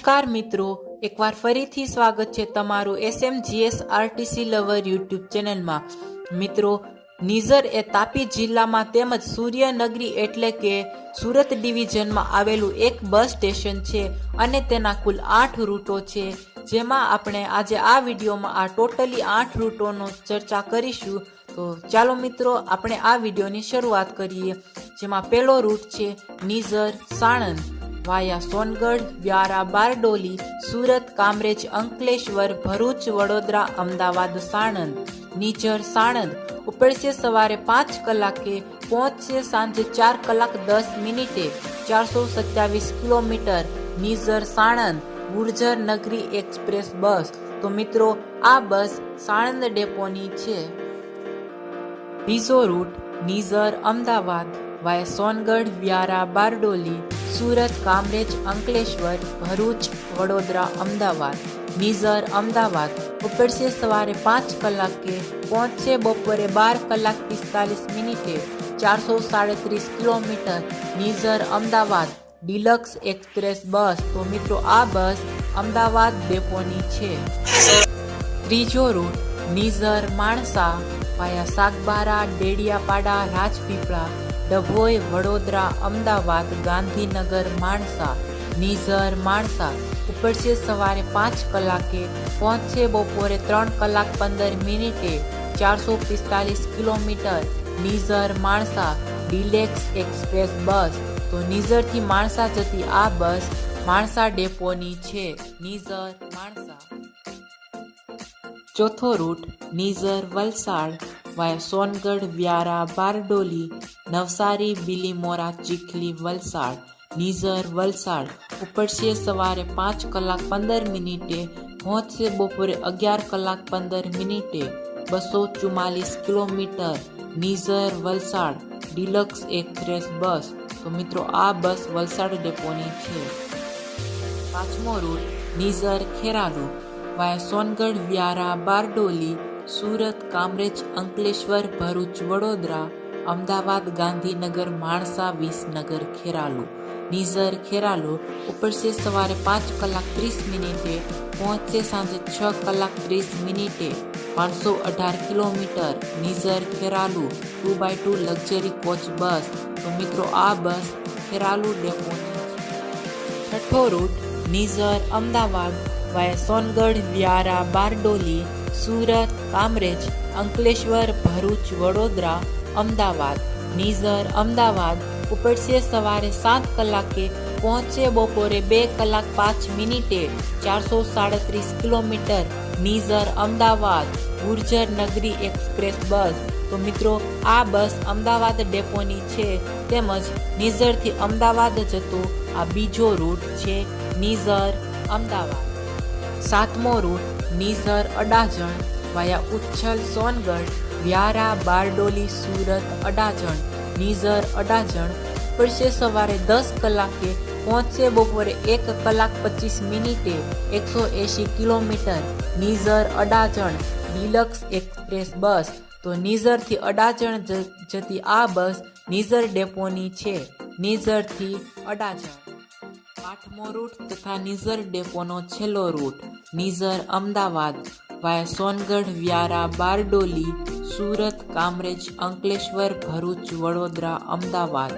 નમસ્કાર મિત્રો, એકવાર ફરીથી સ્વાગત છે તમારું એસએમજીએસ આરટીસી લવર યુટ્યુબ ચેનલમાં. મિત્રો, નિઝર એ તાપી જિલ્લામાં તેમજ સૂર્યનગરી એટલે કે સુરત ડિવિઝનમાં આવેલું એક બસ સ્ટેશન છે અને તેના કુલ આઠ રૂટો છે. જેમાં આપણે આજે આ વિડીયોમાં આ ટોટલી આઠ રૂટોનો ચર્ચા કરીશું. તો ચાલો મિત્રો, આપણે આ વિડીયોની શરૂઆત કરીએ. જેમાં પહેલો રૂટ છે નિઝર સાણંદ. વાયા સોનગઢ, વ્યારા બારડોલી, સુરત, કામરેજ, અંકલેશ્વર, ભરૂચ, વડોદરા, અમદાવાદ, સાણંદ નીચર સાણંદ. ઉપડશે સવારે પાંચ કલાકે પહોંચશે સાંજે ચાર કલાક દસ મિનિટે. ચારસો સત્યાવીસ કિલોમીટર નીઝર સાણંદ, ગુર્જર નગરી એક્સપ્રેસ બસ. તો મિત્રો, આ બસ સાણંદ ડેપોની છે. બીજો રૂટ નીઝર અમદાવાદ, વાયા સોનગઢ, વ્યારા, બારડોલી સુરત, કામરેજ, અંકલેશ્વર, ભરૂચ, વડોદરા, અમદાવાદ નીઝર અમદાવાદ. ઉપડશે સવારે પાંચ કલાકે, પહોંચશે બપોરે બાર કલાક પિસ્તાલીસ મિનિટે. ચારસો સાડત્રીસ kilometre Nizar Ahmedabad. Deluxe express bus. તો મિત્રો, આ બસ અમદાવાદ ડેપોની છે. ત્રીજો રૂટ નિઝર માણસા વાયા સાગબારા, ડેડિયાપાડા, રાજપીપળા. ડભોઈ, વડોદરા, અમદાવાદ, ગાંધીનગર, માણસા, નિઝર, માણસા. ઉપડશે સવારે પાંચ કલાકે પહોંચશે બપોરે ત્રણ કલાક પંદર મિનિટે ચારસો પિસ્તાલીસ kilometre Nizar, Mansa deluxe express bus. તો નિઝરથી માણસા જતી આ બસ માણસા ડેપોની છે. નિઝર, માણસા. ચોથો રૂટ નિઝર વલસાડ. વાયા સોનગઢ વ્યારા બારડોલી નવસારી બિલીમોરા ચીખલી વલસાડ નિઝર વલસાડ ઉપડશે સવારે પાંચ કલાક પંદર મિનિટે પહોંચશે બપોરે અગિયાર કલાક પંદર મિનિટે બસો ચુમ્માલીસ kilometre Nizar Valsad deluxe express bus તો મિત્રો આ બસ વલસાડ ડેપોની છે પાંચમો રૂટ નિઝર ખેરાલુ વાયા સોનગઢ વ્યારા બારડોલી સુરત, કામરેજ, અંકલેશ્વર, ભરૂચ, વડોદરા, અમદાવાદ, ગાંધીનગર, માણસા, વિસનગર, ખેરાલુ. નિઝર, ખેરાલુ ઉપડશે સવારે પાંચ કલાક ત્રીસ મિનિટે પહોંચશે સાંજે છ કલાક ત્રીસ મિનિટે. પાંચસો અઢાર kilometre, Nizar, Kheralu, two by two luxury coach bus. તો મિત્રો, આ બસ ખેરાલુ ડેપો છઠ્ઠો રૂટ નિઝર, અમદાવાદ, વાય સોનગઢ, વ્યારા, બારડોલી સુરત, કામરેજ, અંકલેશ્વર, ભરૂચ, વડોદરા, અમદાવાદ, નિઝર, અમદાવાદ ઉપડશે સવારે સાત કલાકે, પહોંચશે બપોરે બે કલાક પાંચ મિનિટે ચારસો સાડત્રીસ કિલોમીટર નિઝર, અમદાવાદ, ગુર્જર નગરી એક્સપ્રેસ બસ. તો મિત્રો, આ બસ અમદાવાદ ડેપોની છે તેમજ નિઝરથી અમદાવાદ જતો આ બીજો રૂટ છે નિઝર, અમદાવાદ. સાતમો રૂટ નિઝર અડાજણ, વાયા ઉચ્છલ, સોનગઢ, વ્યારા, બારડોલી, સુરત, અડાજણ, નિઝર, અડાજણ. પડશે સવારે દસ કલાકે, પહોંચશે બપોરે એક કલાક પચીસ મિનિટે, એકસો એંશી kilometre. Nizar, Adajan, deluxe express bus. તો નિઝરથી અડાજણ જતી આ બસ નિઝર ડેપોની છે. નિઝરથી અડાજણ. આઠમો રૂટ તથા નિઝર ડેપોનો છેલ્લો રૂટ. નિઝર અમદાવાદ, વાય સોનગઢ, વ્યારા, બારડોલી, સુરત, કામરેજ, અંકલેશ્વર, ભરૂચ, વડોદરા, અમદાવાદ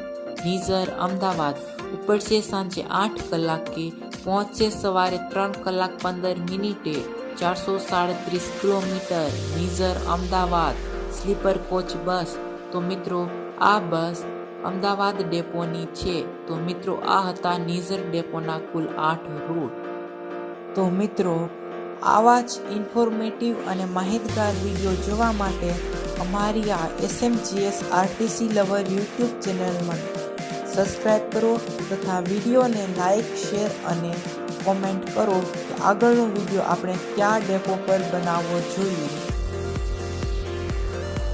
નિઝર અમદાવાદ. ઉપડશે સાંજે આઠ કલાકે, પહોંચશે સવારે ત્રણ કલાક પંદર મિનિટે ચારસો સાડત્રીસ kilometre Nizar Ahmedabad. Sleeper coach bus. તો મિત્રો, આ બસ અમદાવાદ ડેપોની છે. તો મિત્રો, આ હતા નિઝર ડેપોના કુલ આઠ રૂટ. તો મિત્રો, આવા જ ઇન્ફોર્મેટિવ અને માહિતગાર વીડિયો જોવા માટે અમારી આ એસએમજીએસ આરટીસી લવર યુટ્યુબ ચેનલમાં સબસ્ક્રાઈબ કરો તથા વિડીયોને લાઇક શેર અને કોમેન્ટ કરો આગળનો વીડિયો આપણે કયા ડેપો પર બનાવવો જોઈએ.